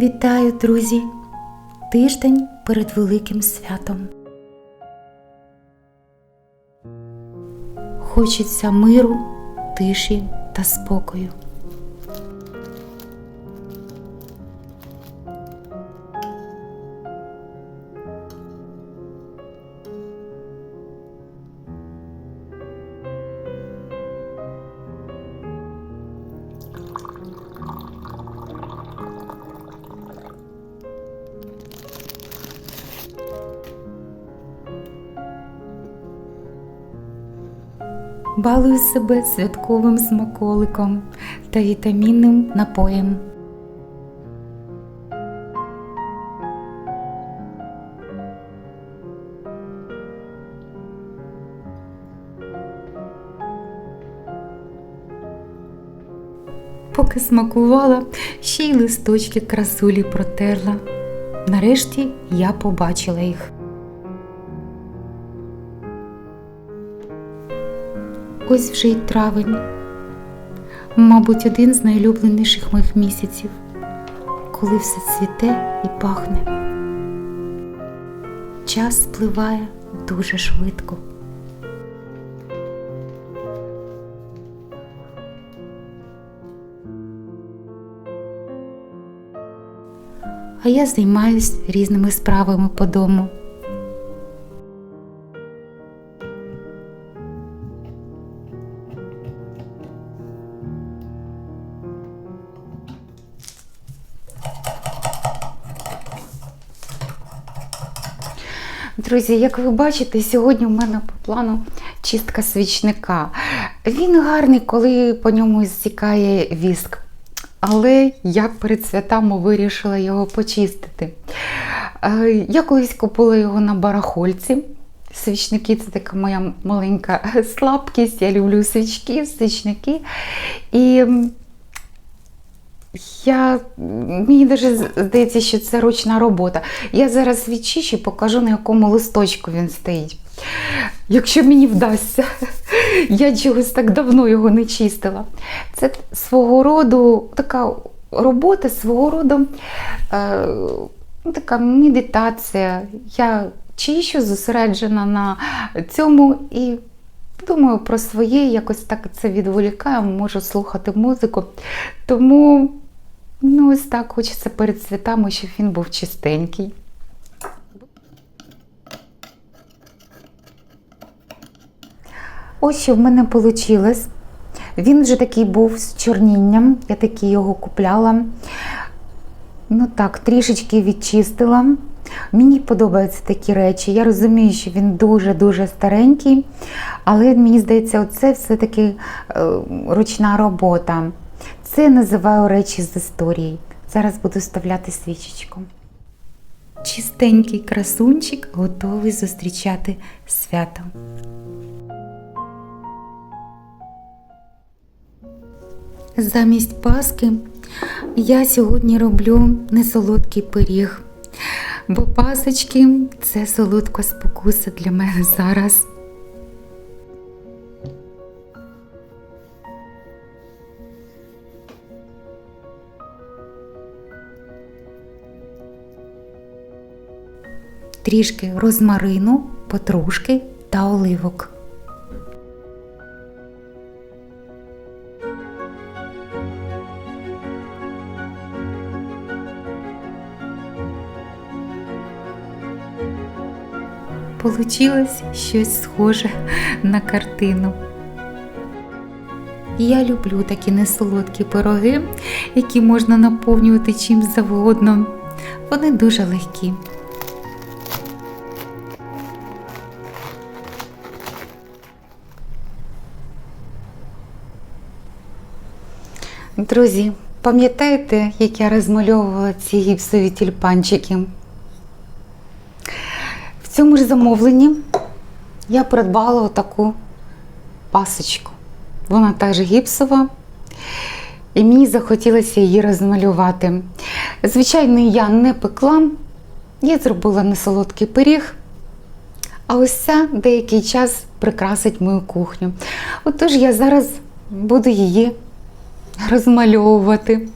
Вітаю, друзі! Тиждень перед великим святом. Хочеться миру, тиші та спокою. Балую себе святковим смаколиком та вітамінним напоєм. Поки смакувала, ще й листочки красулі протерла. Нарешті я побачила їх. Ось вже й травень. Мабуть, один з найулюбленіших моїх місяців, коли все цвіте і пахне. Час спливає дуже швидко. А я займаюсь різними справами по дому. Друзі, як ви бачите, сьогодні в мене по плану чистка свічника. Він гарний, коли по ньому стікає віск. Але я перед святами вирішила його почистити. Е, Я колись купила його на барахольці. Свічники це така моя маленька слабкість. Я люблю свічки, свічники. І я, мені навіть здається, що це ручна робота. Я зараз відчищу і покажу, на якому листочку він стоїть. Якщо мені вдасться, я чогось так давно його не чистила. Це свого роду така робота, свого роду е, ну, така медитація. Я чищу, зосереджена на цьому і думаю про своє, якось так це відволікаю, можу слухати музику. Тому ну, ось так хочеться перед святами, щоб він був чистенький. Ось що в мене вийшло. Він вже такий був з чорнінням, я такий його купляла. Ну так, трішечки відчистила. Мені подобаються такі речі. Я розумію, що він дуже-дуже старенький, але мені здається, це все-таки е, ручна робота. Це я називаю речі з історії. Зараз буду вставляти свічечку. Чистенький красунчик готовий зустрічати свято. Замість паски я сьогодні роблю несолодкий пиріг, бо пасочки це солодка спокуса для мене зараз. Трішки розмарину, петрушки та оливок. Получилось щось схоже на картину. Я люблю такі несолодкі пироги, які можна наповнювати чим завгодно. Вони дуже легкі. Друзі, пам'ятаєте, як я розмальовувала ці гіпсові тюльпанчики? В цьому ж замовленні я придбала отаку пасочку. Вона теж гіпсова, і мені захотілося її розмалювати. Звичайно, я не пекла, я зробила несолодкий пиріг, а ось ця деякий час прикрасить мою кухню. Отож я зараз буду її розмальовувати.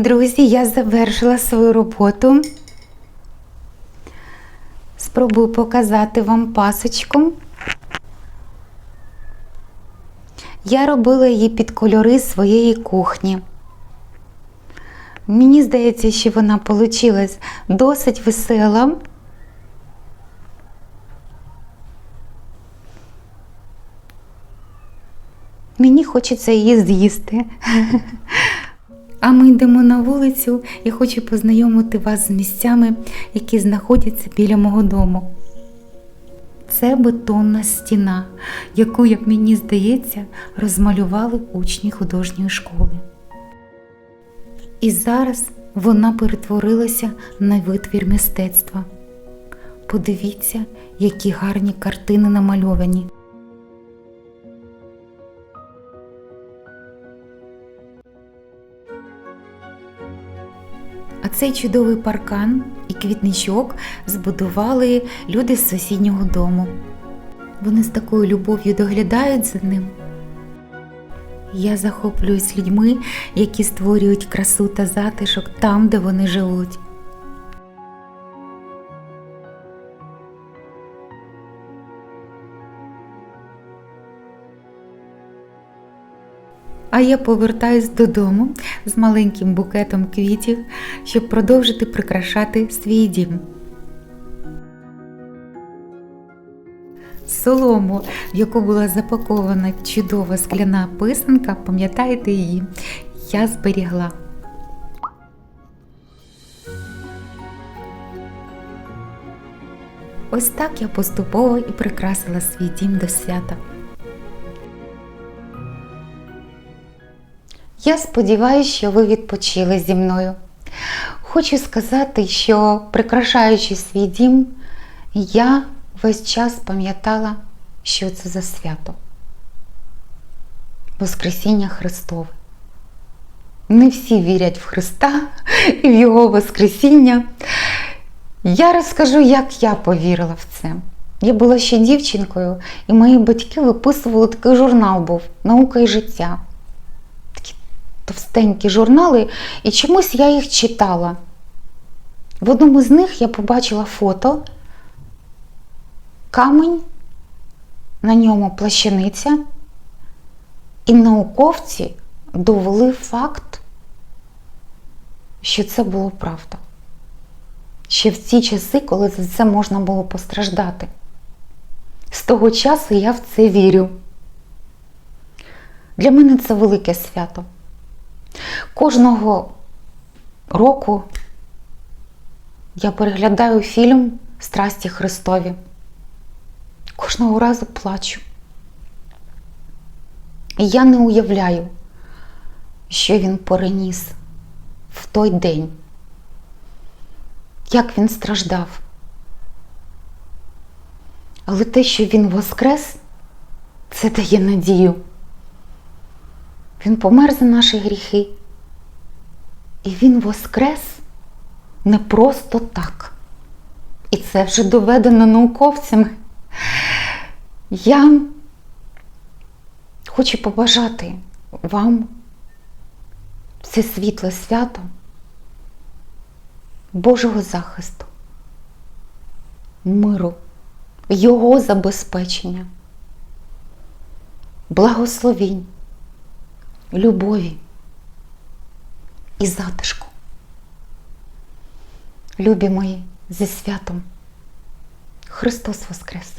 Друзі, я завершила свою роботу. Спробую показати вам пасочку. Я робила її під кольори своєї кухні. Мені здається, що вона вийшла досить весела. Мені хочеться її з'їсти. А ми йдемо на вулицю і хочу познайомити вас з місцями, які знаходяться біля мого дому. Це бетонна стіна, яку, як мені здається, розмалювали учні художньої школи. І зараз вона перетворилася на витвір мистецтва. Подивіться, які гарні картини намальовані. Цей чудовий паркан і квітничок збудували люди з сусіднього дому. Вони з такою любов'ю доглядають за ним. Я захоплююсь людьми, які створюють красу та затишок там, де вони живуть. А я повертаюсь додому з маленьким букетом квітів, щоб продовжити прикрашати свій дім. Солому, в яку була запакована чудова скляна писанка, пам'ятаєте її? Я зберігла. Ось так я поступово і прикрасила свій дім до свята. Я сподіваюся, що ви відпочили зі мною. Хочу сказати, що прикрашаючи свій дім, я весь час пам'ятала, що це за свято. Воскресіння Христове. Не всі вірять в Христа і в Його Воскресіння. Я розкажу, як я повірила в це. Я була ще дівчинкою, і мої батьки виписували такий журнал був Наука і життя товстенькі журнали, і чомусь я їх читала. В одному з них я побачила фото, камень, на ньому плащаниця, і науковці довели факт, що це було правда. Ще в ті часи, коли за це можна було постраждати. З того часу я в це вірю. Для мене це велике свято. Кожного року я переглядаю фільм Страсті Христові. Кожного разу плачу. І я не уявляю, що він переніс в той день, як він страждав. Але те, що він воскрес, це дає надію. Він помер за наші гріхи. І Він воскрес не просто так. І це вже доведено науковцями. Я хочу побажати вам це світле свято Божого захисту, миру, Його забезпечення, благословінь любові і затишку. Любі мої зі святом Христос Воскрес!